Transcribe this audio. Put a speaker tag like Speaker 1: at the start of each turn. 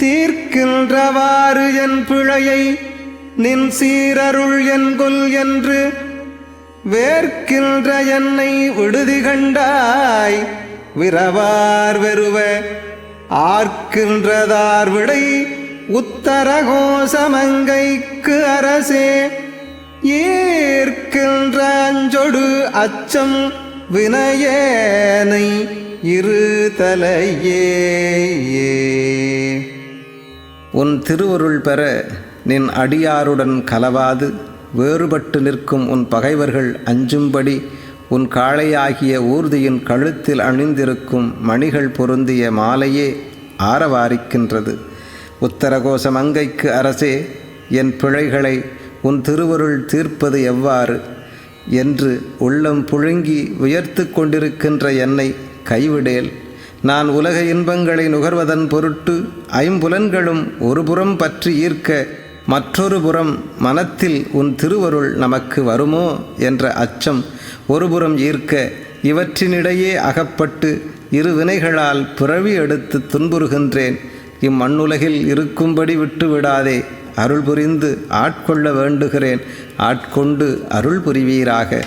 Speaker 1: தீர்க்கின்றவாறு என் பிழையை நின் சீரருள் என்கொல் என்று வேர்க்கின்ற என்னை விடுதி கண்டாய் விரவார் வெறுவ ஆர்க்கின்றதார் விடை உத்தரகோசமங்கைக்கு அரசே. ஏற்கின்ற அஞ்சொடு அச்சம் வினயேனை இரு தலையே உன் திருவருள் பெற நின் அடியாருடன் கலவாது வேறுபட்டு நிற்கும் உன் பகைவர்கள் அஞ்சும்படி உன் காளையாகிய ஊர்தியின் கழுத்தில் அணிந்திருக்கும் மணிகள் பொருந்திய மாலையே ஆரவாரிக்கின்றது. உத்தரகோச மங்கைக்கு அரசே என் பிழைகளை உன் திருவருள் தீர்ப்பது எவ்வாறு? என்று உள்ளம் புழுங்கி உயர்த்து கொண்டிருக்கின்ற என்னை கைவிடேல். நான் உலக இன்பங்களை நுகர்வதன் பொருட்டு ஐம்புலன்களும் ஒரு புறம் பற்றி ஈர்க்க மற்றொரு புறம் மனத்தில் உன் திருவருள் நமக்கு வருமோ என்ற அச்சம் ஒருபுறம் ஈர்க்க இவற்றினிடையே அகப்பட்டு இரு வினைகளால் பிறவி எடுத்து துன்புறுகின்றேன். இம்மண்ணுலகில் இருக்கும்படி விட்டு விடாதே அருள் புரிந்து ஆட்கொள்ள வேண்டுகிறேன். ஆட்கொண்டு அருள் புரிவீராக.